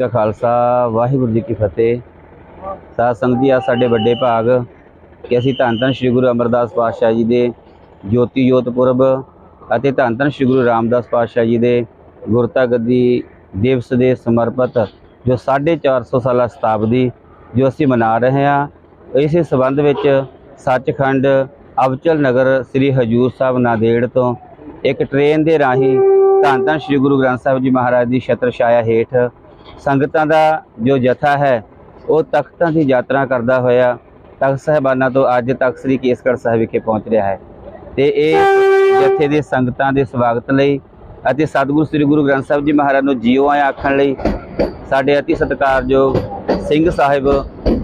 ਕਾ ਖਾਲਸਾ, ਵਾਹਿਗੁਰੂ ਜੀ ਕੀ ਫਤਿਹ। ਸਾਧ ਸੰਗਤ ਜੀ ਆ ਸਾਡੇ ਵੱਡੇ ਭਾਗ ਕਿ ਅਸੀਂ ਧੰਨ ਧੰਨ ਸ੍ਰੀ ਗੁਰੂ ਅਮਰਦਾਸ ਪਾਤਸ਼ਾਹ ਜੀ ਦੇ ਜੋਤੀ ਜੋਤ ਪੁਰਬ ਅਤੇ ਧੰਨ ਧੰਨ ਸ੍ਰੀ ਗੁਰੂ ਰਾਮਦਾਸ ਪਾਤਸ਼ਾਹ ਜੀ ਦੇ ਗੁਰਤਾ ਗੱਦੀ ਦਿਵਸ ਦੇ ਸਮਰਪਿਤ ਜੋ 450 ਸਾਲਾ ਸ਼ਤਾਬਦੀ ਜੋ ਅਸੀਂ ਮਨਾ ਰਹੇ ਹਾਂ, ਇਸੇ ਸਬੰਧ ਵਿੱਚ ਸੱਚਖੰਡ ਅਵਚਲ ਨਗਰ ਸ੍ਰੀ ਹਜੂਰ ਸਾਹਿਬ ਨਾਦੇੜ ਤੋਂ ਇੱਕ ਟ੍ਰੇਨ ਦੇ ਰਾਹੀਂ ਧੰਨ ਧੰਨ ਸ੍ਰੀ ਗੁਰੂ ਗ੍ਰੰਥ ਸਾਹਿਬ ਜੀ ਮਹਾਰਾਜ ਦੀ ਛਤਰ ਛਾਇਆ ਹੇਠ ਸੰਗਤਾਂ ਦਾ ਜੋ ਜਥਾ ਹੈ, ਉਹ ਤਖਤਾਂ ਦੀ ਯਾਤਰਾ ਕਰਦਾ ਹੋਇਆ ਤਖਤ ਸਾਹਿਬਾਨਾਂ ਤੋਂ ਅੱਜ ਤੱਕ ਸ੍ਰੀ ਕੇਸਗੜ੍ਹ ਸਾਹਿਬ ਵਿਖੇ ਪਹੁੰਚ ਰਿਹਾ ਹੈ। ਤੇ ਇਹ ਜਥੇ ਦੇ ਸੰਗਤਾਂ ਦੇ ਸਵਾਗਤ ਲਈ ਅਤੇ ਸਤਿਗੁਰੂ ਸ੍ਰੀ ਗੁਰੂ ਗ੍ਰੰਥ ਸਾਹਿਬ ਜੀ ਮਹਾਰਾਜ ਨੂੰ ਜੀਓ ਆਇਆ ਆਖਣ ਲਈ ਸਾਡੇ ਅਤੀ ਸਤਿਕਾਰਯੋਗ ਸਿੰਘ ਸਾਹਿਬ,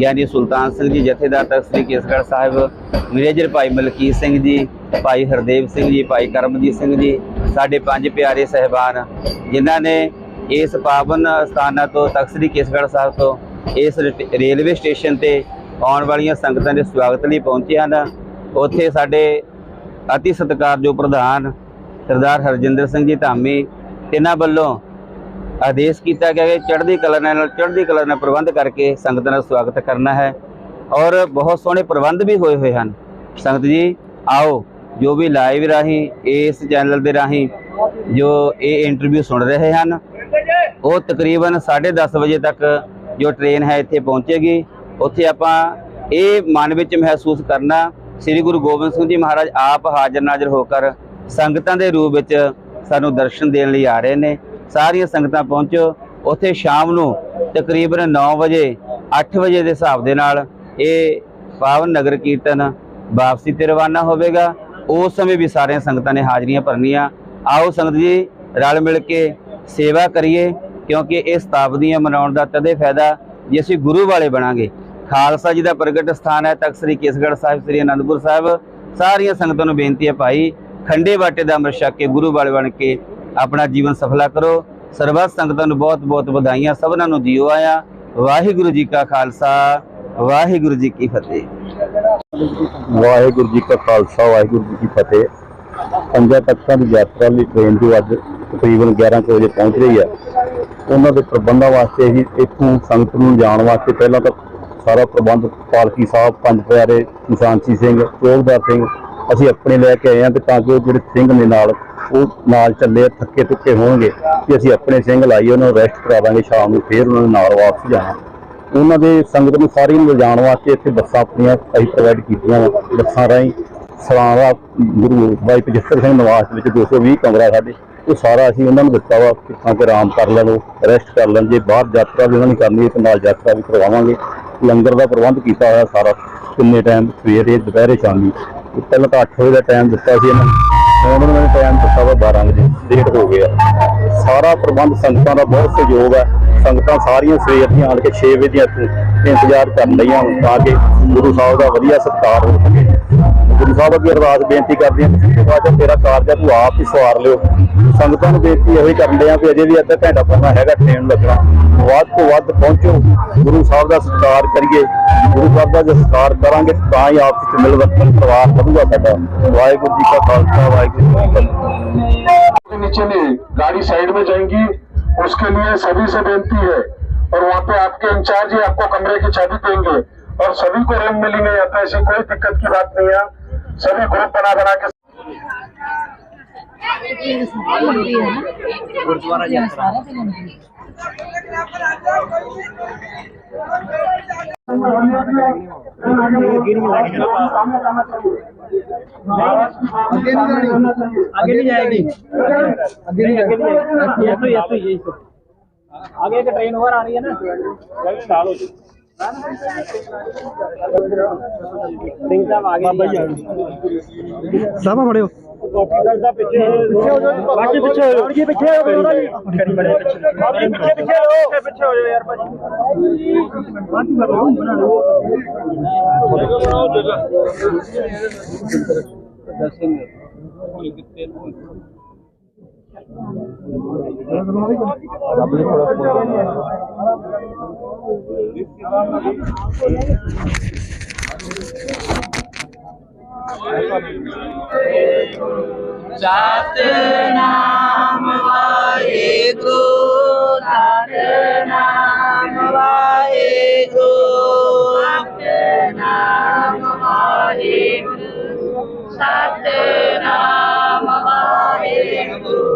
ਗਿਆਨੀ ਸੁਲਤਾਨ ਸਿੰਘ ਜੀ, ਜਥੇਦਾਰ ਤਖਤ ਸ੍ਰੀ ਕੇਸਗੜ੍ਹ ਸਾਹਿਬ ਮੇਜਰ ਭਾਈ ਮਲਕੀਤ ਸਿੰਘ ਜੀ, ਭਾਈ ਹਰਦੇਵ ਸਿੰਘ ਜੀ, ਭਾਈ ਕਰਮਜੀਤ ਸਿੰਘ ਜੀ, ਸਾਡੇ ਪੰਜ ਪਿਆਰੇ ਸਹਿਬਾਨ, ਜਿਨ੍ਹਾਂ ਨੇ ਇਸ ਪਾਵਨ ਸਥਾਨਾਂ ਤੋਂ, ਤਖਤ ਸ੍ਰੀ ਕੇਸਗੜ੍ਹ ਸਾਹਿਬ ਤੋਂ, ਇਸ ਰੇਲਵੇ ਸਟੇਸ਼ਨ ਤੇ ਆਉਣ ਵਾਲੀਆਂ ਸੰਗਤਾਂ ਦੇ ਸਵਾਗਤ ਲਈ ਪਹੁੰਚੇ ਹਨ। ਉੱਥੇ ਸਾਡੇ ਅਤੀ ਸਤਿਕਾਰਯੋਗ ਪ੍ਰਧਾਨ ਸਰਦਾਰ ਹਰਜਿੰਦਰ ਸਿੰਘ ਜੀ ਧਾਮੀ ਇਹਨਾਂ ਵੱਲੋਂ ਆਦੇਸ਼ ਕੀਤਾ ਗਿਆ ਕਿ ਚੜ੍ਹਦੀ ਕਲਾ ਨਾਲ, ਚੜ੍ਹਦੀ ਕਲਾ ਨਾਲ ਪ੍ਰਬੰਧ ਕਰਕੇ ਸੰਗਤਾਂ ਦਾ ਸਵਾਗਤ ਕਰਨਾ ਹੈ। ਔਰ ਬਹੁਤ ਸੋਹਣੇ ਪ੍ਰਬੰਧ ਵੀ ਹੋਏ ਹੋਏ ਹਨ। ਸੰਗਤ ਜੀ, ਆਓ, ਜੋ ਵੀ ਲਾਈਵ ਰਾਹੀਂ, ਇਸ ਚੈਨਲ ਦੇ ਰਾਹੀਂ ਜੋ ਇਹ ਇੰਟਰਵਿਊ ਸੁਣ ਰਹੇ ਹਨ ਉਹ ਤਕਰੀਬਨ 10:30 ਵਜੇ ਤੱਕ ਜੋ ਟ੍ਰੇਨ ਹੈ ਇੱਥੇ ਪਹੁੰਚੇਗੀ। ਉੱਥੇ ਆਪਾਂ ਇਹ ਮਨ ਵਿੱਚ ਮਹਿਸੂਸ ਕਰਨਾ, ਸ੍ਰੀ ਗੁਰੂ ਗੋਬਿੰਦ ਸਿੰਘ ਜੀ ਮਹਾਰਾਜ ਆਪ ਹਾਜ਼ਰ ਨਾਜ਼ਰ ਹੋ ਕਰ ਸੰਗਤਾਂ ਦੇ ਰੂਪ ਵਿੱਚ ਸਾਨੂੰ ਦਰਸ਼ਨ ਦੇਣ ਲਈ ਆ ਰਹੇ ਨੇ। ਸਾਰੀਆਂ ਸੰਗਤਾਂ ਪਹੁੰਚੋ। ਉੱਥੇ ਸ਼ਾਮ ਨੂੰ ਤਕਰੀਬਨ 9 ਵਜੇ 8 ਵਜੇ ਦੇ ਹਿਸਾਬ ਦੇ ਨਾਲ ਇਹ ਪਾਵਨ ਨਗਰ ਕੀਰਤਨ ਵਾਪਸੀ ਤੇ ਰਵਾਨਾ ਹੋਵੇਗਾ। ਉਸ ਸਮੇਂ ਵੀ ਸਾਰੀਆਂ ਸੰਗਤਾਂ ਨੇ ਹਾਜ਼ਰੀਆਂ ਭਰਨੀਆਂ। ਆਓ ਸੰਗਤ ਜੀ, ਰਲ ਮਿਲ ਕੇ ਸੇਵਾ ਕਰੀਏ, ਕਿਉਂਕਿ ਇਹ ਸਤਾਬਦੀਆਂ ਮਨਾਉਣ ਦਾ ਤਦੇ ਫਾਇਦਾ ਜੇ ਅਸੀਂ ਗੁਰੂ ਵਾਲੇ ਬਣਾਂਗੇ। ਖਾਲਸਾ ਜੀ ਦਾ ਪ੍ਰਗਟ ਸਥਾਨ ਹੈ, ਤਖਤ ਸ੍ਰੀ ਕੇਸਗੜ੍ਹ ਸਾਹਿਬ, ਸ੍ਰੀ ਅਨੰਦਪੁਰ ਸਾਹਿਬ। ਸਾਰੀਆਂ ਸੰਗਤਾਂ ਨੂੰ ਬੇਨਤੀ ਹੈ ਭਾਈ, ਖੰਡੇ ਬਾਟੇ ਦਾ ਅੰਮ੍ਰਿਤ ਛਕ ਕੇ ਗੁਰੂ ਵਾਲੇ ਬਣ ਕੇ ਆਪਣਾ ਜੀਵਨ ਸਫਲਾ ਕਰੋ। ਸਰਬੱਤ ਸੰਗਤਾਂ ਨੂੰ ਬਹੁਤ ਬਹੁਤ ਵਧਾਈਆਂ, ਸਭਨਾਂ ਨੂੰ ਜੀਓ ਆਇਆ। ਵਾਹਿਗੁਰੂ ਜੀ ਕਾ ਖਾਲਸਾ, ਵਾਹਿਗੁਰੂ ਜੀ ਕੀ ਫਤਿਹ। ਵਾਹਿਗੁਰੂ ਜੀ ਕਾ ਖਾਲਸਾ, ਵਾਹਿਗੁਰੂ ਜੀ ਕੀ ਫਤਿਹ। ਪੰਜਾਂ ਤਖਤਾਂ ਦੀ ਯਾਤਰਾ ਲਈ ਟ੍ਰੇਨ ਜੋ ਅੱਜ ਤਕਰੀਬਨ 11 ਕੁ ਵਜੇ ਪਹੁੰਚ ਰਹੀ ਹੈ। ਉਹਨਾਂ ਦੇ ਪ੍ਰਬੰਧਾਂ ਵਾਸਤੇ ਅਸੀਂ ਇੱਥੋਂ ਸੰਗਤ ਨੂੰ ਜਾਣ ਵਾਸਤੇ ਪਹਿਲਾਂ ਤਾਂ ਸਾਰਾ ਪ੍ਰਬੰਧ ਪਾਲਕੀ ਸਾਹਿਬ, ਪੰਜ ਪਿਆਰੇ ਨਿਸ਼ਾਨਸੀ ਸਿੰਘ ਚੋਗਦਾਰ ਸਿੰਘ, ਅਸੀਂ ਆਪਣੇ ਲੈ ਕੇ ਆਏ ਹਾਂ ਤੇ ਤਾਂ ਕਿ ਉਹ ਜਿਹੜੇ ਸਿੰਘ ਨੇ ਨਾਲ, ਉਹ ਨਾਲ ਚੱਲੇ, ਥੱਕੇ ਟੁੱਕੇ ਹੋਣਗੇ ਕਿ ਅਸੀਂ ਆਪਣੇ ਸਿੰਘ ਲਾਈਏ, ਉਹਨਾਂ ਨੂੰ ਰੈਸਟ ਕਰਾਵਾਂਗੇ ਸ਼ਾਮ ਨੂੰ ਫੇਰ ਉਹਨਾਂ ਨੇ ਨਾਲ ਵਾਪਸ ਜਾਣਾ। ਉਹਨਾਂ ਦੇ ਸੰਗਤ ਨੂੰ ਸਾਰੀ ਨੂੰ ਲਿਜਾਣ ਵਾਸਤੇ ਇੱਥੇ ਬੱਸਾਂ ਆਪਣੀਆਂ ਅਸੀਂ ਪ੍ਰੋਵਾਈਡ ਕੀਤੀਆਂ ਵਾ, ਬੱਸਾਂ ਰਾਹੀਂ ਸਰਾਣਾ ਗੁਰੂ ਬਾਈ ਪਜਿੱਤਰ ਸਿੰਘ ਨਿਵਾਸ ਵਿੱਚ 220 ਕਮਰਾ ਸਾਡੇ ਉਹ ਸਾਰਾ ਅਸੀਂ ਉਹਨਾਂ ਨੂੰ ਦਿੱਤਾ ਵਾ ਕਿ ਤਾਂ ਕਿ ਆਰਾਮ ਕਰ ਲੈਣ, ਉਹ ਰੈਸਟ ਕਰ ਲੈਣ, ਜੇ ਬਾਹਰ ਯਾਤਰਾ ਵੀ ਉਹਨਾਂ ਨੇ ਕਰਨੀ ਹੈ ਤੇ ਨਾਲ ਯਾਤਰਾ ਵੀ ਕਰਵਾਵਾਂਗੇ। ਲੰਗਰ ਦਾ ਪ੍ਰਬੰਧ ਕੀਤਾ ਹੋਇਆ ਸਾਰਾ, ਕਿੰਨੇ ਟਾਈਮ ਸਵੇਰੇ, ਦੁਪਹਿਰੇ ਸ਼ਾਮੀ। ਪਹਿਲਾਂ ਤਾਂ 8 ਵਜੇ ਦਾ ਟਾਈਮ ਦਿੱਤਾ ਸੀ ਇਹਨਾਂ ਨੂੰ। ਹੁਣ ਉਹਨਾਂ ਨੇ ਟਾਈਮ ਦਿੱਤਾ ਵਾ 12 ਵਜੇ ਲੇਟ ਹੋ ਗਿਆ। ਸਾਰਾ ਪ੍ਰਬੰਧ ਸੰਗਤਾਂ ਦਾ ਬਹੁਤ ਸਹਿਯੋਗ ਹੈ ਸੰਗਤਾਂ ਸਾਰੀਆਂ ਸਵੇਰ ਦੀਆਂ ਆਣ ਕੇ 6 ਵਜੇ ਦੀਆਂ ਇੱਥੇ ਇੰਤਜ਼ਾਰ ਕਰ ਲਈਆਂ ਹੁਣ ਤਾਂ ਕਿ ਗੁਰੂ ਸਾਹਿਬ ਦਾ ਵਧੀਆ ਸਤਿਕਾਰ ਹੋ ਸਕੇ। ਗੁਰੂ ਸਾਹਿਬ ਅੱਗੇ ਅਰਦਾਸ ਬੇਨਤੀ ਕਰਦੇ ਹਾਂ ਕਿ ਬਾਅਦ ਤੇਰਾ ਕਾਰਜ ਹੈ ਤੂੰ ਆਪ ਹੀ ਸਵਾਰ ਲਿਓ। ਸੰਗਤਾਂ ਨੂੰ ਬੇਨਤੀ ਇਹੋ ਹੀ ਕਰਦੇ ਆ ਕਿ ਅਜੇ ਵੀ ਅੱਧਾ ਘੰਟਾ ਪਹਿਲਾਂ ਹੈਗਾ ਟ੍ਰੇਨ ਨੂੰ ਲੱਗਣਾ। ਵੱਧ ਤੋਂ ਵੱਧ ਪਹੁੰਚੋ, ਗੁਰੂ ਸਾਹਿਬ ਦਾ ਸਤਿਕਾਰ ਕਰੀਏ। ਗੁਰੂ ਸਾਹਿਬ ਦਾ ਜੇ ਸਤਿਕਾਰ ਕਰਾਂਗੇ ਤਾਂ ਹੀ ਆਪਸ ਵਿੱਚ ਮਿਲ ਪਰਿਵਾਰ ਵਧੂਗਾ ਸਾਡਾ। ਵਾਹਿਗੁਰੂ ਜੀ ਕਾ ਖਾਲਸਾ, ਵਾਹਿਗੁਰੂ नीचे नहीं, गाड़ी साइड में जाएँगी, उसके लिए सभी से बेनती है, और वहाँ पे आपके इंचार्ज ही आपको कमरे की चाबी देंगे, और सभी को रूम मिलेंगे यहाँ पे ऐसी कोई दिक्कत की बात नहीं है, सभी ग्रुप बना बना के आगे नहीं जाएगी आगे नहीं आगे नहीं जाएगी ये तो ये तो ये तो आगे एक ट्रेन ओवर आ रही है ना ਸਿੰਘ ਸਾਹਿਬ ਆ ਗਏ ਸਾਹਿਬਾ ਫੜਿਓ। ਬਾਕੀ ਪਿੱਛੇ ਹੋ ਜੀ ਪਿੱਛੇ ਹੋ ਉਹਦਾ ਜੀ ਬਾਕੀ ਪਿੱਛੇ ਪਿੱਛੇ ਹੋ ਪਿੱਛੇ ਹੋ ਜਾ ਯਾਰ ਭਾਜੀ। ਬਾਕੀ ਬਣਾਓ ਬਣਾਓ ਬਣਾਓ ਜਗਾ ਦਰਸ਼ਨ ਕਿਤੇ ਸਤਨਾਮ ਵਾਹਿਗੁਰੂ ਸਤਨਾਮ ਵਾਹਿਗੁਰੂ ਸਤਨਾਮ ਵਾਹਿਗੁਰੂ ਸਤਨਾਮ ਵਾਹਿਗੁਰੂ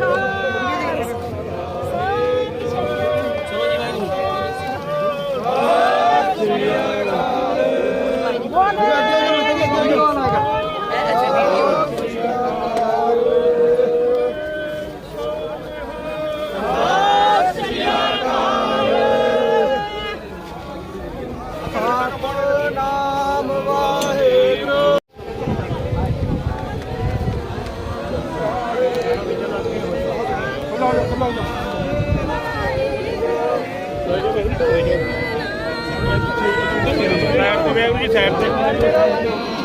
ਵਾਹਿਗੁਰੂ ਜੀ ਸਾਹਿਬ ਜੀ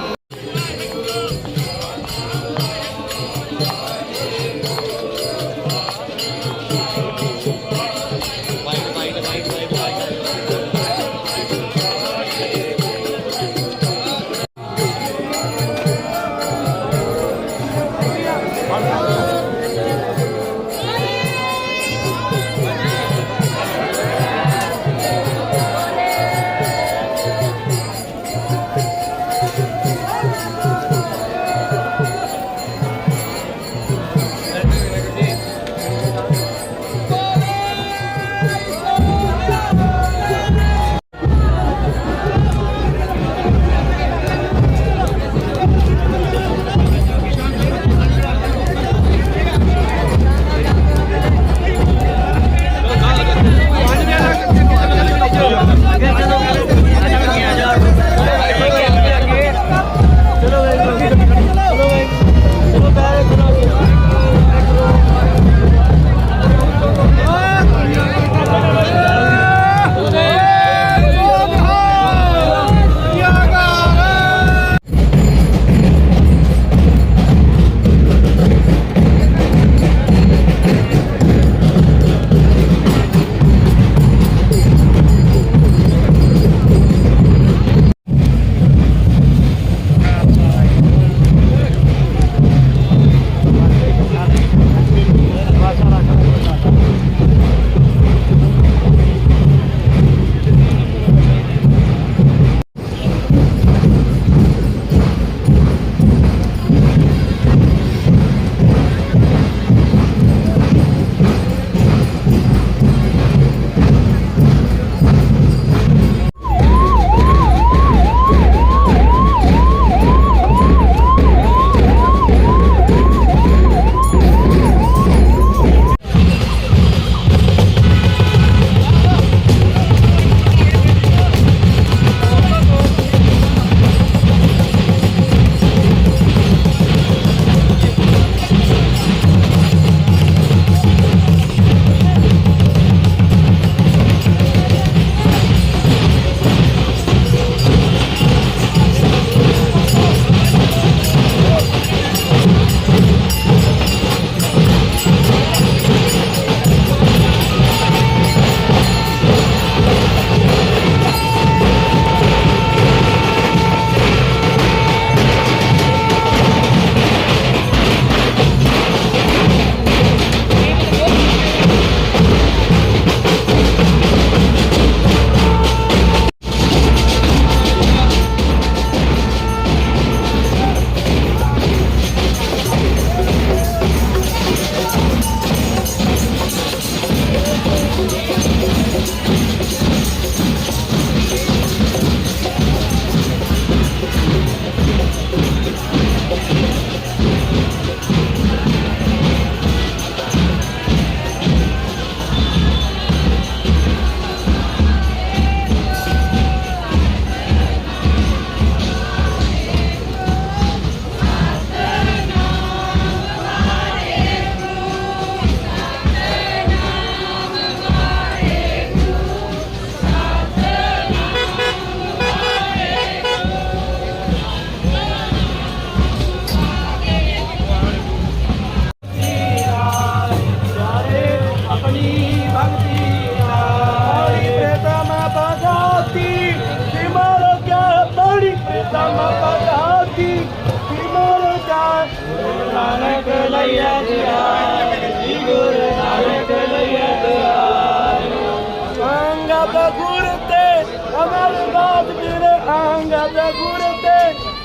ਅੰਗਦ ਗੁਰ ਤੇ ਅਮਰਦਾਸ ਵੀਰ ਅੰਗਦ ਗੁਰ ਤੇ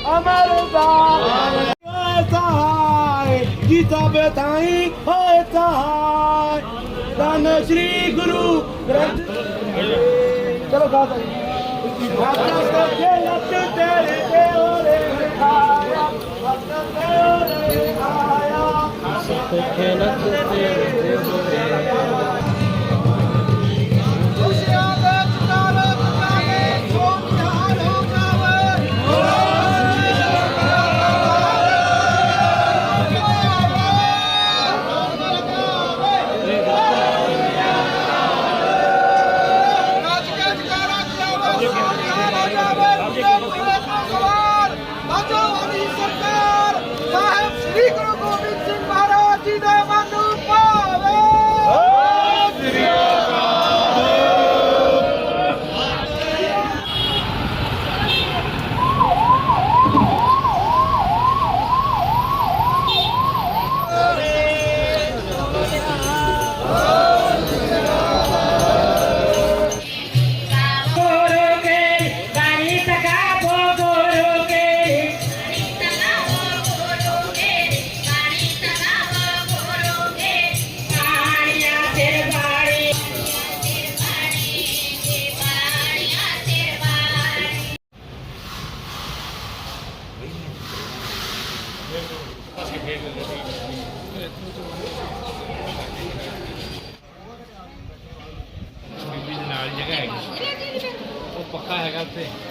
ਅਮਰਦਾਸ ਸਹਾਇ ਗੀਤਾ ਬਤਾਈ ਹੋਏ ਸਹਾਇ ਤਨ ਸ੍ਰੀ ਗੁਰੂ ਗ੍ਰੰਥ ਖਿਆਲ ਤੇ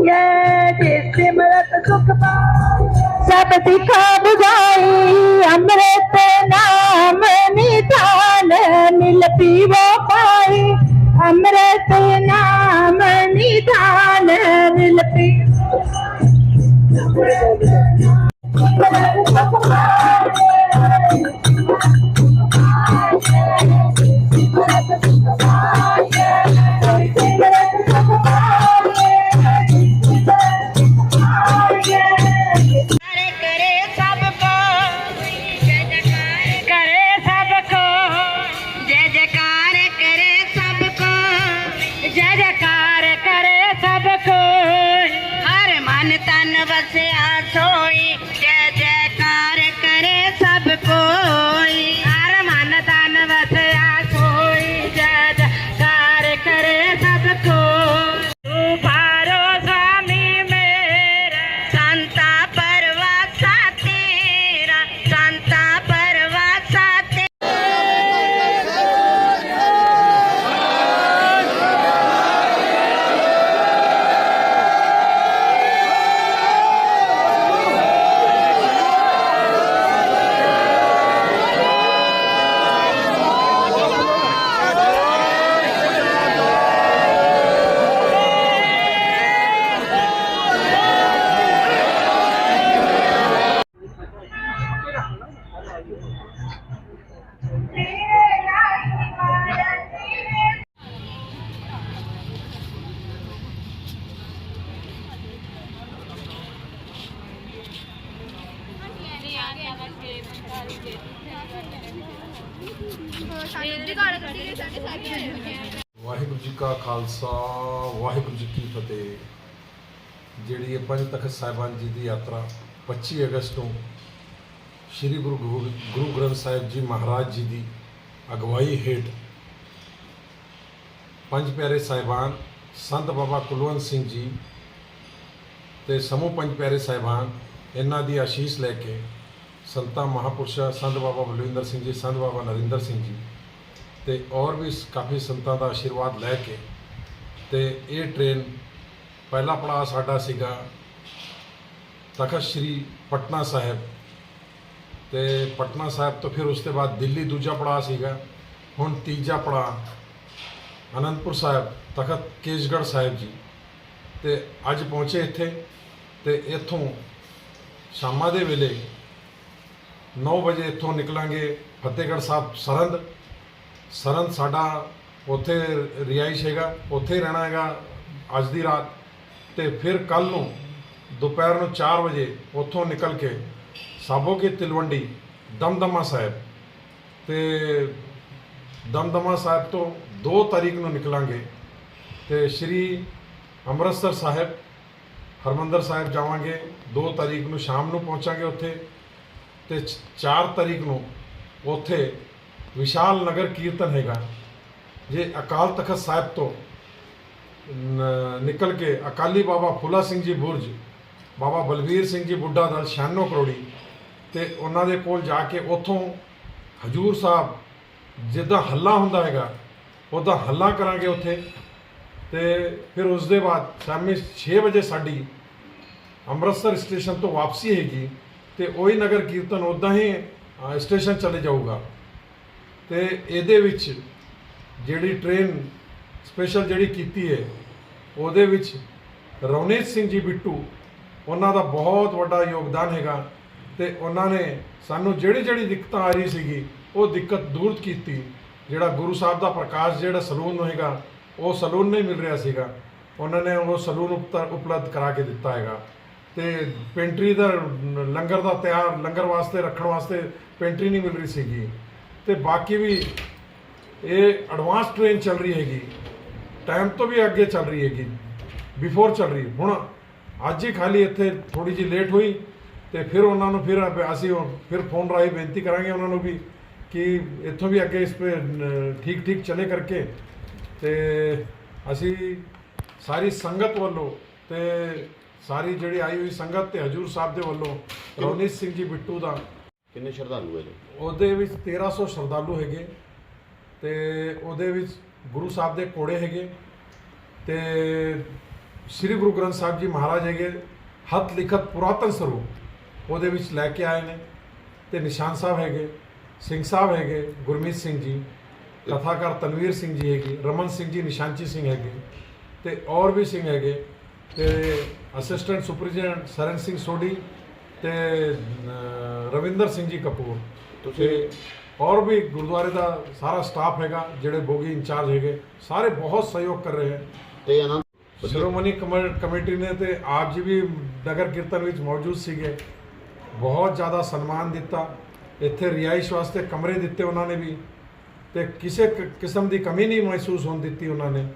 Yeah, this similar to Cookabah. Sabbath ਤਖਤ ਸਾਹਿਬਾਨ ਜੀ ਦੀ ਯਾਤਰਾ 25 ਅਗਸਤ ਨੂੰ ਸ੍ਰੀ ਗੁਰੂ ਗ੍ਰੰਥ- ਗੁਰੂ ਗ੍ਰੰਥ ਸਾਹਿਬ ਜੀ ਮਹਾਰਾਜ ਜੀ ਦੀ ਅਗਵਾਈ ਹੇਠ ਪੰਜ ਪਿਆਰੇ ਸਾਹਿਬਾਨ ਸੰਤ ਬਾਬਾ ਕੁਲਵੰਤ ਸਿੰਘ ਜੀ ਤੇ ਸਮੂਹ ਪੰਜ ਪਿਆਰੇ ਸਾਹਿਬਾਨ ਇਹਨਾਂ ਦੀ ਆਸ਼ੀਸ਼ ਲੈ ਕੇ ਸੰਤਾਂ ਮਹਾਪੁਰਸ਼ਾਂ, ਸੰਤ ਬਾਬਾ ਬਲਵਿੰਦਰ ਸਿੰਘ ਜੀ, ਸੰਤ ਬਾਬਾ ਨਰਿੰਦਰ ਸਿੰਘ ਜੀ ਤੇ ਔਰ ਵੀ ਕਾਫੀ ਸੰਤਾਂ ਦਾ ਆਸ਼ੀਰਵਾਦ ਲੈ ਕੇ ਤੇ ਇਹ ਟ੍ਰੇਨ ਪਹਿਲਾ ਪੜਾਅ ਸਾਡਾ ਸੀਗਾ ਤਖਤ ਸ੍ਰੀ ਪਟਨਾ ਸਾਹਿਬ। ਤੇ ਪਟਨਾ ਸਾਹਿਬ ਤੋਂ ਫਿਰ ਉਸ ਤੋਂ ਬਾਅਦ ਦਿੱਲੀ ਦੂਜਾ ਪੜਾਅ ਸੀਗਾ। ਹੁਣ ਤੀਜਾ ਪੜਾਅ ਅਨੰਦਪੁਰ ਸਾਹਿਬ, ਤਖਤ ਕੇਸਗੜ੍ਹ ਸਾਹਿਬ ਜੀ। ਤੇ ਅੱਜ ਪਹੁੰਚੇ ਇੱਥੇ ਤੇ ਇੱਥੋਂ ਸ਼ਾਮਾਂ ਦੇ ਵੇਲੇ 9 ਵਜੇ ਇੱਥੋਂ ਨਿਕਲਾਂਗੇ ਫਤਿਹਗੜ੍ਹ ਸਾਹਿਬ ਸਰਹੰਦ। ਸਰਹੰਦ ਸਾਡਾ ਉੱਥੇ ਰਿਹਾਇਸ਼ ਹੈਗਾ, ਉੱਥੇ ਹੀ ਰਹਿਣਾ ਹੈਗਾ ਅੱਜ ਦੀ ਰਾਤ। ਤੇ ਫਿਰ ਕੱਲ ਨੂੰ ਦੁਪਹਿਰ ਨੂੰ 4 ਵਜੇ ਉੱਥੋਂ ਨਿਕਲ ਕੇ ਸਾਬੋ ਕੀ ਤਿਲਵੰਡੀ ਦਮਦਮਾ ਸਾਹਿਬ ਤੇ ਦਮਦਮਾ ਸਾਹਿਬ ਤੋਂ 2 ਤਾਰੀਖ ਨੂੰ ਨਿਕਲਾਂਗੇ ਤੇ ਸ਼੍ਰੀ ਅੰਮ੍ਰਿਤਸਰ ਸਾਹਿਬ, ਹਰਮੰਦਰ ਸਾਹਿਬ ਜਾਵਾਂਗੇ। 2 ਤਾਰੀਖ ਨੂੰ ਸ਼ਾਮ ਨੂੰ ਪਹੁੰਚਾਂਗੇ ਉੱਥੇ ਤੇ 4 ਤਾਰੀਖ ਨੂੰ ਉੱਥੇ ਵਿਸ਼ਾਲ ਨਗਰ ਕੀਰਤਨ ਹੈਗਾ। ਜੇ ਅਕਾਲ ਤਖਤ ਸਾਹਿਬ ਤੋਂ ਨਿਕਲ ਕੇ ਅਕਾਲੀ ਬਾਬਾ ਫੁਲਾ ਸਿੰਘ ਜੀ ਬੁਰਜ ਬਾਬਾ ਬਲਵੀਰ ਸਿੰਘ ਜੀ ਬੁੱਢਾ ਦਲ 96 ਕਰੋੜੀ ਤੇ ਉਹਨਾਂ ਦੇ ਕੋਲ ਜਾ ਕੇ ਉੱਥੋਂ ਹਜੂਰ ਸਾਹਿਬ ਜਿੱਦਾਂ ਹੱਲਾ ਹੁੰਦਾ ਹੈਗਾ, ਉੱਦਾਂ ਹੱਲਾ ਕਰਾਂਗੇ ਉੱਥੇ। ਤੇ ਫਿਰ ਉਸ ਦੇ ਬਾਅਦ ਸ਼ਾਮੀ 6 ਵਜੇ ਸਾਡੀ ਅੰਮ੍ਰਿਤਸਰ ਸਟੇਸ਼ਨ ਤੋਂ ਵਾਪਸੀ ਹੈਗੀ ਤੇ ਉਹੀ ਨਗਰ ਕੀਰਤਨ ਉਦਾਂ ਹੀ ਸਟੇਸ਼ਨ ਚਲੇ ਜਾਊਗਾ। ਤੇ ਇਹਦੇ ਵਿੱਚ ਜਿਹੜੀ ਟ੍ਰੇਨ ਸਪੈਸ਼ਲ ਜਿਹੜੀ ਕੀਤੀ ਹੈ, ਉਹਦੇ ਵਿੱਚ ਰਵਨੀਤ ਸਿੰਘ ਜੀ ਬਿੱਟੂ ਉਹਨਾਂ ਦਾ ਬਹੁਤ ਵੱਡਾ ਯੋਗਦਾਨ ਹੈਗਾ ਤੇ ਉਹਨਾਂ ਨੇ ਸਾਨੂੰ ਜਿਹੜੀ ਜਿਹੜੀ ਦਿੱਕਤਾਂ ਆ ਰਹੀ ਸੀਗੀ, ਉਹ ਦਿੱਕਤ ਦੂਰ ਕੀਤੀ। ਜਿਹੜਾ ਗੁਰੂ ਸਾਹਿਬ ਦਾ ਪ੍ਰਕਾਸ਼ ਜਿਹੜਾ ਸਲੂਨ ਨੂੰ ਹੈਗਾ, ਉਹ ਸਲੂਨ ਨਹੀਂ ਮਿਲ ਰਿਹਾ ਸੀਗਾ। ਉਹਨਾਂ ਨੇ ਉਹ ਸਲੂਨ ਉਪਤ- ਉਪਲਬਧ ਕਰਾ ਕੇ ਦਿੱਤਾ ਹੈਗਾ। ਤੇ ਪੈਂਟਰੀ ਦਾ ਲੰਗਰ ਦਾ ਤਿਆਰ, ਲੰਗਰ ਵਾਸਤੇ, ਰੱਖਣ ਵਾਸਤੇ ਪੈਂਟਰੀ ਨਹੀਂ ਮਿਲ ਰਹੀ ਸੀਗੀ। ਤੇ ਬਾਕੀ ਵੀ ਇਹ ਐਡਵਾਂਸ ਟ੍ਰੇਨ ਚੱਲ ਰਹੀ ਹੈਗੀ। ਟਾਈਮ ਤੋਂ ਵੀ ਅੱਗੇ ਚੱਲ ਰਹੀ ਹੈਗੀ। ਬਿਫੋਰ ਚੱਲ ਰਹੀ। ਹੁਣ ਅੱਜ ਹੀ ਖਾਲੀ ਇੱਥੇ ਥੋੜੀ ਜਿਹੀ ਲੇਟ ਹੋਈ ਤੇ ਫਿਰ ਉਹਨਾਂ ਨੂੰ ਫਿਰ ਅਸੀਂ ਫਿਰ ਫੋਨ ਰਾਹੀਂ ਬੇਨਤੀ ਕਰਾਂਗੇ ਉਹਨਾਂ ਨੂੰ ਵੀ ਕਿ ਇੱਥੋਂ ਵੀ ਅੱਗੇ ਇਸ ਪੇ ਠੀਕ ਠੀਕ ਚਲੇ ਕਰਕੇ ਤੇ ਅਸੀਂ ਸਾਰੀ ਸੰਗਤ ਵੱਲੋਂ ਤੇ ਸਾਰੀ ਜਿਹੜੀ ਆਈ ਹੋਈ ਸੰਗਤ ਤੇ ਹਜੂਰ ਸਾਹਿਬ ਦੇ ਵੱਲੋਂ ਰਵਨੀਤ ਸਿੰਘ ਜੀ ਬਿੱਟੂ ਦਾ ਕਿੰਨੇ ਸ਼ਰਧਾਲੂ ਹੈ ਜੀ? ਉਹਦੇ ਵਿੱਚ 1300 ਸ਼ਰਧਾਲੂ ਹੈਗੇ ਤੇ ਉਹਦੇ ਵਿੱਚ ਗੁਰੂ ਸਾਹਿਬ ਦੇ ਕੋੜੇ ਹੈਗੇ ਤੇ ਸ੍ਰੀ ਗੁਰੂ ਗ੍ਰੰਥ ਸਾਹਿਬ ਜੀ ਮਹਾਰਾਜ ਹੈਗੇ ਹੱਥ ਲਿਖਤ ਪੁਰਾਤਨ ਸਰੂਪ ਉਹਦੇ ਵਿੱਚ ਲੈ ਕੇ ਆਏ ਨੇ। ਤੇ ਨਿਸ਼ਾਨ ਸਾਹਿਬ ਹੈਗੇ ਸਿੰਘ ਸਾਹਿਬ ਹੈਗੇ ਗੁਰਮੀਤ ਸਿੰਘ ਜੀ ਕਥਾਕਾਰ ਤਨਵੀਰ ਸਿੰਘ ਜੀ ਹੈਗੇ ਰਮਨ ਸਿੰਘ ਜੀ ਨਿਸ਼ਾਨਚੀ ਸਿੰਘ ਹੈਗੇ ਤੇ ਔਰ ਵੀ ਸਿੰਘ ਹੈਗੇ। ਤੇ ਅਸਿਸਟੈਂਟ ਸੁਪਰਡੈਂਟ ਸਰਨ ਸਿੰਘ ਸੋਢੀ ਤੇ ਰਵਿੰਦਰ ਸਿੰਘ ਜੀ ਕਪੂਰ। ਤੁਸੀਂ- ਔਰ ਵੀ ਗੁਰਦੁਆਰੇ ਦਾ ਸਾਰਾ ਸਟਾਫ ਹੈਗਾ ਜਿਹੜੇ ਬੋਗੀ ਇੰਚਾਰਜ ਹੈਗੇ ਸਾਰੇ ਬਹੁਤ ਸਹਿਯੋਗ ਕਰ ਰਹੇ ਹਨ ਤੇ ਸ਼੍ਰੋਮਣੀ ਕਮੇ- ਕਮੇਟੀ ਨੇ ਤੇ ਆਪ ਜੀ ਵੀ ਨਗਰ ਕੀਰਤਨ ਵਿੱਚ ਮੌਜੂਦ ਸੀਗੇ। ਬਹੁਤ ਜ਼ਿਆਦਾ ਸਨਮਾਨ ਦਿੱਤਾ। ਇੱਥੇ ਰਿਹਾਇਸ਼ ਵਾਸਤੇ ਕਮਰੇ ਦਿੱਤੇ ਉਹਨਾਂ ਨੇ ਵੀ। ਤੇ ਕਿਸੇ ਕਿਸਮ ਦੀ ਕਮੀ ਨਹੀਂ ਮਹਿਸੂਸ ਹੋਣ ਦਿੱਤੀ ਉਹਨਾਂ ਨੇ।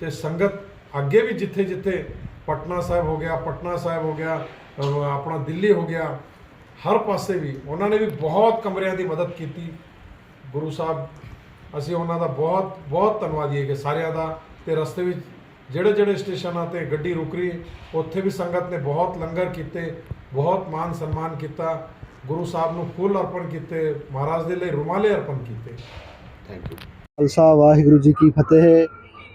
ਤੇ ਸੰਗਤ ਅੱਗੇ ਵੀ ਜਿੱਥੇ ਜਿੱਥੇ ਪਟਨਾ ਸਾਹਿਬ ਹੋ ਗਿਆ, ਪਟਨਾ ਸਾਹਿਬ ਹੋ ਗਿਆ ਆਪਣਾ ਦਿੱਲੀ ਹੋ ਗਿਆ, ਹਰ ਪਾਸੇ ਵੀ ਉਹਨਾਂ ਨੇ ਵੀ ਬਹੁਤ ਕਮਰਿਆਂ ਦੀ ਮਦਦ ਕੀਤੀ। ਗੁਰੂ ਸਾਹਿਬ, ਅਸੀਂ ਉਹਨਾਂ ਦਾ ਬਹੁਤ ਬਹੁਤ ਧੰਨਵਾਦੀ ਹੈ ਕਿ ਸਾਰਿਆਂ ਦਾ ਤੇ ਰਸਤੇ ਵਿੱਚ ਜਿਹੜੇ ਜਿਹੜੇ ਸਟੇਸ਼ਨਾਂ ਤੇ ਗੱਡੀ ਰੁਕ ਰਹੀ ਉੱਥੇ ਵੀ ਸੰਗਤ ਨੇ ਬਹੁਤ ਲੰਗਰ ਕੀਤੇ ਬਹੁਤ ਮਾਨ ਸਨਮਾਨ ਕੀਤਾ ਗੁਰੂ ਸਾਹਿਬ ਨੂੰ ਫੁੱਲ ਅਰਪਣ ਕੀਤੇ ਮਹਾਰਾਜ ਦੇ ਲਈ ਰੁਮਾਲੇ ਅਰਪਣ ਕੀਤੇ। ਥੈਂਕ ਯੂ ਖਾਲਸਾ ਵਾਹਿਗੁਰੂ ਜੀ ਕੀ ਫਤਿਹ।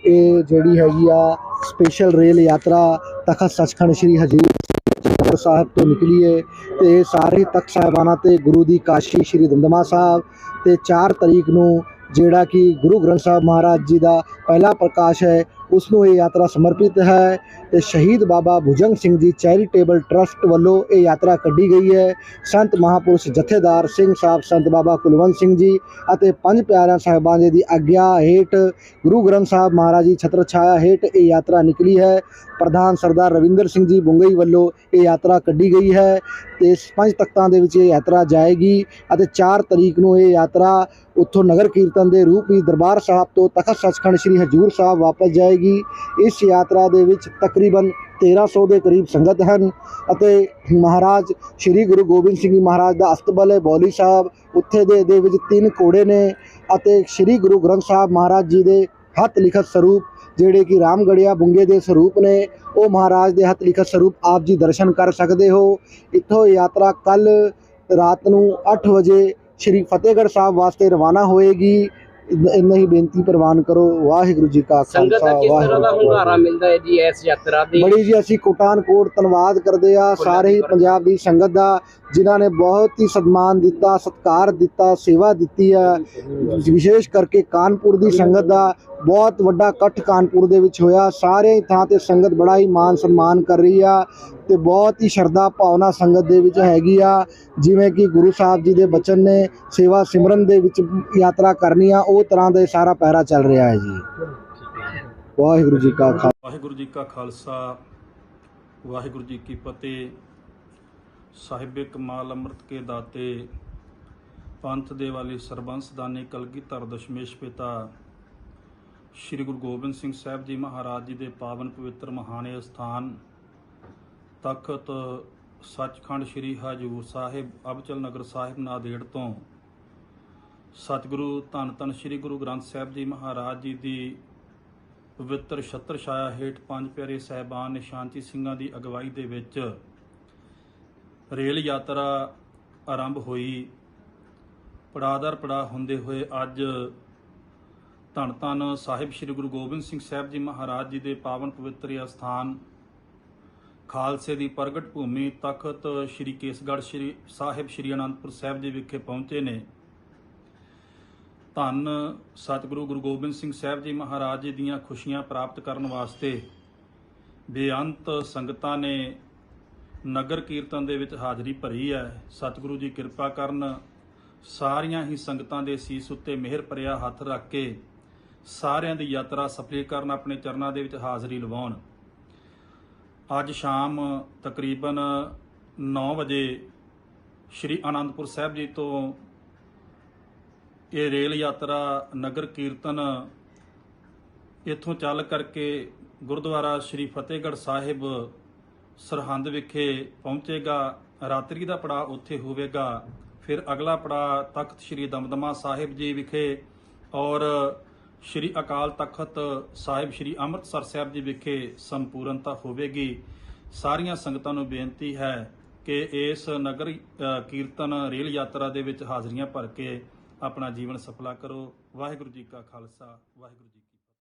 ਇਹ ਜਿਹੜੀ ਹੈਗੀ ਆ ਸਪੈਸ਼ਲ ਰੇਲ ਯਾਤਰਾ ਤਖਤ ਸੱਚਖੰਡ ਸ੍ਰੀ ਹਜੂਰ ਸਾਹਿਬ ਤੋਂ ਨਿਕਲੀ ਹੈ ਤੇ ਇਹ ਸਾਰੇ ਤਖਤ ਸਾਹਿਬਾਨਾਂ ਤੇ ਗੁਰੂ ਦੀ ਕਾਸ਼ੀ ਸ੍ਰੀ ਦਮਦਮਾ ਸਾਹਿਬ ਤੇ 4 ਤਰੀਕ ਨੂੰ ਜਿਹੜਾ ਕਿ ਗੁਰੂ ਗ੍ਰੰਥ ਸਾਹਿਬ ਮਹਾਰਾਜ ਜੀ ਦਾ ਪਹਿਲਾ ਪ੍ਰਕਾਸ਼ ਹੈ ਉਸ ਨੂੰ ਇਹ ਯਾਤਰਾ ਸਮਰਪਿਤ ਹੈ ਤੇ ਸ਼ਹੀਦ ਬਾਬਾ ਭੁਜੰਗ ਸਿੰਘ ਜੀ ਚੈਰੀਟੇਬਲ ਟਰਸਟ ਵੱਲੋਂ ਇਹ ਯਾਤਰਾ ਕੱਢੀ ਗਈ ਹੈ। ਸੰਤ ਮਹਾਪੁਰਸ਼ ਜਥੇਦਾਰ ਸਿੰਘ ਸਾਹਿਬ, ਸੰਤ ਬਾਬਾ ਕੁਲਵੰਤ ਸਿੰਘ ਜੀ ਅਤੇ ਪੰਜ ਪਿਆਰਿਆਂ ਸਾਹਿਬਾਂ ਜੀ ਦੀ ਆਗਿਆ ਹੇਠ ਗੁਰੂ ਗ੍ਰੰਥ ਸਾਹਿਬ ਮਹਾਰਾਜ ਜੀ ਛਤਰ ਛਾਇਆ ਹੇਠ ਇਹ ਯਾਤਰਾ ਨਿਕਲੀ ਹੈ। ਪ੍ਰਧਾਨ ਸਰਦਾਰ ਰਵਿੰਦਰ ਸਿੰਘ ਜੀ ਬੁੰਗਈ ਵੱਲੋਂ ਇਹ ਯਾਤਰਾ ਕੱਢੀ ਗਈ ਹੈ। ਤੇ ਪੰਜ ਤਖਤਾਂ ਦੇ ਵਿੱਚ ਇਹ ਯਾਤਰਾ ਜਾਏਗੀ ਅਤੇ 4 ਤਰੀਕ ਨੂੰ ਇਹ ਯਾਤਰਾ ਉੱਥੋਂ ਨਗਰ ਕੀਰਤਨ ਦੇ ਰੂਪ ਵਿੱਚ ਦਰਬਾਰ ਸਾਹਿਬ ਤੋਂ ਤਖਤ ਸੱਚਖੰਡ ਸ੍ਰੀ ਹਜੂਰ ਸਾਹਿਬ ਵਾਪਸ ਜਾਏਗੀ। ਇਸ ਯਾਤਰਾ ਦੇ ਵਿੱਚ ਤਕਰੀਬਨ 1300 ਦੇ ਕਰੀਬ ਸੰਗਤ ਹਨ ਅਤੇ ਮਹਾਰਾਜ ਸ੍ਰੀ ਗੁਰੂ ਗੋਬਿੰਦ ਸਿੰਘ ਜੀ ਮਹਾਰਾਜ ਦਾ ਅਸਤਬਲ ਹੈ ਬੌਲੀ ਸਾਹਿਬ। ਉੱਥੇ ਦੇ ਦੇ ਵਿੱਚ ਤਿੰਨ ਘੋੜੇ ਨੇ ਅਤੇ ਸ੍ਰੀ ਗੁਰੂ ਗ੍ਰੰਥ ਸਾਹਿਬ ਮਹਾਰਾਜ ਜੀ ਦੇ ਹੱਥ ਲਿਖਤ ਸਰੂਪ ਜਿਹੜੇ ਕਿ ਰਾਮਗੜੀਆ ਬੁੰਗੇ ਦੇ ਸਰੂਪ ਨੇ, ਉਹ ਮਹਾਰਾਜ ਦੇ ਹੱਥ ਲਿਖਤ ਸਰੂਪ ਆਪ ਜੀ ਦਰਸ਼ਨ ਕਰ ਸਕਦੇ ਹੋ। ਇੱਥੋਂ ਯਾਤਰਾ ਕੱਲ ਰਾਤ ਨੂੰ 8 ਵਜੇ ਸ੍ਰੀ ਫਤਿਹਗੜ੍ਹ ਸਾਹਿਬ ਵਾਸਤੇ ਰਵਾਨਾ ਹੋਏਗੀ। ਇੰਨਾ ਹੀ ਬੇਨਤੀ ਪ੍ਰਵਾਨ ਕਰੋ ਵਾਹਿਗੁਰੂ ਜੀ ਕਾ ਖਾਲਸਾ ਤਰ੍ਹਾਂ ਦਾ ਵਾਹਿਗੁਰੂ ਹੁੰਗਾਰਾ ਮਿਲਦਾ ਹੈ ਜੀ ਇਸ ਯਾਤਰਾ ਦੀ? ਬੜੀ ਜੀ ਅਸੀਂ ਕੋਟਾਨ ਕੋਟ ਧੰਨਵਾਦ ਕਰਦੇ ਆ ਸਾਰੇ ਹੀ ਪੰਜਾਬ ਦੀ ਸੰਗਤ ਦਾ ਜਿਨ੍ਹਾਂ ਨੇ ਬਹੁਤ ਹੀ ਸਨਮਾਨ ਦਿੱਤਾ ਸਤਿਕਾਰ ਦਿੱਤਾ ਸੇਵਾ ਦਿੱਤੀ ਆ ਵਿਸ਼ੇਸ਼ ਕਰਕੇ ਕਾਨਪੁਰ ਦੀ ਸੰਗਤ ਦਾ ਬਹੁਤ ਵੱਡਾ ਇਕੱਠ ਕਾਨਪੁਰ ਦੇ ਵਿੱਚ ਹੋਇਆ। ਸਾਰੇ ਥਾਂ ਤੇ ਸੰਗਤ ਬੜਾ ਹੀ ਮਾਨ ਸਨਮਾਨ ਕਰ ਰਹੀ ਆ। ਤੇ ਬਹੁਤ ਹੀ ਸ਼ਰਧਾ ਭਾਵਨਾ ਸੰਗਤ ਦੇ ਵਿੱਚ ਹੈਗੀ ਆ। ਜਿਵੇਂ ਕਿ ਗੁਰੂ ਸਾਹਿਬ ਜੀ ਦੇ ਬਚਨ ਨੇ ਸੇਵਾ ਸਿਮਰਨ ਦੇ ਵਿੱਚ ਯਾਤਰਾ ਕਰਨੀ ਆ, ਉਹ ਤਰ੍ਹਾਂ ਦਾ ਇਹ ਸਾਰਾ ਪਹਿਰਾ ਚੱਲ ਰਿਹਾ ਹੈ ਜੀ। ਵਾਹਿਗੁਰੂ ਜੀ ਕਾ ਖਾਲਸਾ। ਵਾਹਿਗੁਰੂ ਜੀ ਕਾ ਖਾਲਸਾ, ਵਾਹਿਗੁਰੂ ਜੀ ਕੀ ਫਤਿਹ। ਸਾਹਿਬੇ ਕਮਾਲ ਅੰਮ੍ਰਿਤ ਕੇ ਦਾਤੇ, ਪੰਥ ਦੇ ਵਾਲੇ ਸਰਬੰਸ ਦਾਨੀ ਕਲਗੀਧਰ ਦਸ਼ਮੇਸ਼ ਪਿਤਾ, ਸ੍ਰੀ ਗੁਰੂ ਗੋਬਿੰਦ ਸਿੰਘ ਸਾਹਿਬ ਜੀ ਮਹਾਰਾਜ ਜੀ ਦੇ ਪਾਵਨ ਪਵਿੱਤਰ ਮਹਾਨੇ ਸਥਾਨ ਤਖਤ ਸੱਚਖੰਡ ਸ੍ਰੀ ਹਜੂਰ ਸਾਹਿਬ ਅਬਚਲ ਨਗਰ ਸਾਹਿਬ ਨਾਦੇੜ ਤੋਂ ਸਤਿਗੁਰੂ ਧੰਨ ਧੰਨ ਸ੍ਰੀ ਗੁਰੂ ਗ੍ਰੰਥ ਸਾਹਿਬ ਜੀ ਮਹਾਰਾਜ ਜੀ ਦੀ ਪਵਿੱਤਰ ਛਤਰ ਛਾਇਆ ਹੇਠ ਪੰਜ ਪਿਆਰੇ ਸਹਿਬਾਨ ਨਿਸ਼ਾਂਤੀ ਸਿੰਘਾਂ ਦੀ ਅਗਵਾਈ ਦੇ ਵਿੱਚ ਰੇਲ ਯਾਤਰਾ ਆਰੰਭ ਹੋਈ। ਪੜਾਦਰ ਪੜਾ ਹੁੰਦੇ ਹੋਏ ਅੱਜ ਧੰਨ ਧੰਨ ਸਾਹਿਬ ਸ੍ਰੀ ਗੁਰੂ ਗੋਬਿੰਦ ਸਿੰਘ ਸਾਹਿਬ ਜੀ ਮਹਾਰਾਜ ਜੀ ਦੇ ਪਾਵਨ ਪਵਿੱਤਰ ਅਸਥਾਨ ਖਾਲਸੇ ਦੀ ਪ੍ਰਗਟ ਭੂਮੀ ਤਖਤ ਸ੍ਰੀ ਕੇਸਗੜ੍ਹ ਸ੍ਰੀ ਸਾਹਿਬ ਸ੍ਰੀ ਅਨੰਦਪੁਰ ਸਾਹਿਬ ਜੀ ਵਿਖੇ ਪਹੁੰਚੇ ਨੇ। ਧੰਨ ਸਤਿਗੁਰੂ ਗੁਰੂ ਗੋਬਿੰਦ ਸਿੰਘ ਸਾਹਿਬ ਜੀ ਮਹਾਰਾਜ ਜੀ ਦੀਆਂ ਖੁਸ਼ੀਆਂ ਪ੍ਰਾਪਤ ਕਰਨ ਵਾਸਤੇ ਬੇਅੰਤ ਸੰਗਤਾਂ ਨੇ ਨਗਰ ਕੀਰਤਨ ਦੇ ਵਿੱਚ ਹਾਜ਼ਰੀ ਭਰੀ ਹੈ। ਸਤਿਗੁਰੂ ਜੀ ਕਿਰਪਾ ਕਰਨ ਸਾਰੀਆਂ ਹੀ ਸੰਗਤਾਂ ਦੇ ਸੀਸ ਉੱਤੇ ਮਿਹਰ ਭਰਿਆ ਹੱਥ ਰੱਖ ਕੇ ਸਾਰਿਆਂ ਦੀ ਯਾਤਰਾ ਸਫਲ ਕਰਨ ਆਪਣੇ ਚਰਨਾਂ ਦੇ ਵਿੱਚ ਹਾਜ਼ਰੀ ਲਵਾਉਣ। ਅੱਜ ਸ਼ਾਮ ਤਕਰੀਬਨ 9 ਵਜੇ ਸ਼੍ਰੀ ਆਨੰਦਪੁਰ ਸਾਹਿਬ ਜੀ ਤੋਂ ਇਹ ਰੇਲ ਯਾਤਰਾ ਨਗਰ ਕੀਰਤਨ ਇੱਥੋਂ ਚੱਲ ਕਰਕੇ ਗੁਰਦੁਆਰਾ ਸ਼੍ਰੀ ਫਤਿਹਗੜ੍ਹ ਸਾਹਿਬ ਸਰਹੰਦ ਵਿਖੇ ਪਹੁੰਚੇਗਾ। ਰਾਤਰੀ ਦਾ ਪੜਾ ਉੱਥੇ ਹੋਵੇਗਾ। ਫਿਰ ਅਗਲਾ ਪੜਾ ਤਖਤ ਸ਼੍ਰੀ ਦਮਦਮਾ ਸਾਹਿਬ ਜੀ ਵਿਖੇ ਔਰ ਸ਼੍ਰੀ ਅਕਾਲ ਤਖਤ ਸਾਹਿਬ ਸ਼੍ਰੀ ਅੰਮ੍ਰਿਤਸਰ ਸਾਹਿਬ ਜੀ ਵਿਖੇ ਸੰਪੂਰਨਤਾ ਹੋਵੇਗੀ। ਸਾਰੀਆਂ ਸੰਗਤਾਂ ਨੂੰ ਬੇਨਤੀ ਹੈ ਕਿ ਇਸ ਨਗਰ ਕੀਰਤਨ ਰੇਲ ਯਾਤਰਾ ਦੇ ਵਿੱਚ ਹਾਜ਼ਰੀਆਂ ਭਰ ਕੇ ਆਪਣਾ ਜੀਵਨ ਸਫਲਾ ਕਰੋ। ਵਾਹਿਗੁਰੂ ਜੀ ਕਾ ਖਾਲਸਾ, ਵਾਹਿਗੁਰੂ ਜੀ